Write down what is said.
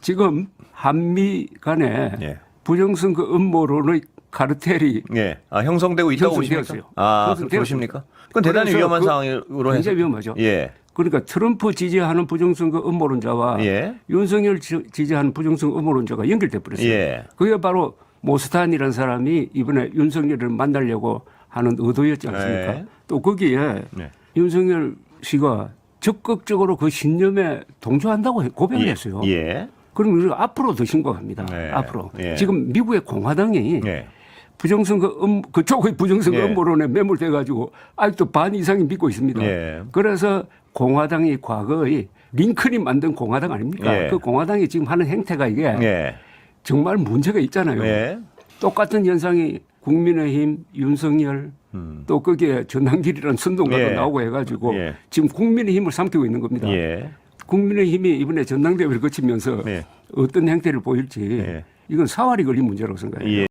지금 한미 간에 예. 부정선거 음모론의 카르텔이 예. 아, 형성되고 있다고 형성되었어요. 보십니까? 아, 그렇게 형성되었습니다. 보십니까? 그건 대단히 그래서 위험한 그 상황으로 해서 굉장히 위험하죠. 예. 그러니까 트럼프 지지하는 부정선거 음모론자와 예. 윤석열 지- 지지하는 부정선거 음모론자가 연결돼 버렸어요. 예. 그게 바로 모스탄이라는 사람이 이번에 윤석열을 만나려고 하는 의도였지 않습니까? 네. 또 거기에 네. 윤석열 씨가 적극적으로 그 신념에 동조한다고 고백을 했어요. 예. 그럼 우리가 앞으로 더 심각합니다. 네. 앞으로. 예. 지금 미국의 공화당이 예. 부정선거 음, 그쪽의 부정선거 예. 음모론에 매몰돼 가지고 아직도 반 이상이 믿고 있습니다. 예. 그래서 공화당이 과거의 링컨이 만든 공화당 아닙니까? 예. 그 공화당이 지금 하는 행태가 이게 예. 정말 문제가 있잖아요. 예. 똑같은 현상이 국민의힘, 윤석열 또 거기에 전당길이라는 선동가도 음. 예. 나오고 해가지고 예. 지금 국민의힘을 삼키고 있는 겁니다. 예. 국민의힘이 이번에 전당대회를 거치면서 예. 어떤 행태를 보일지 예. 이건 사활이 걸린 문제라고 생각해요. 예.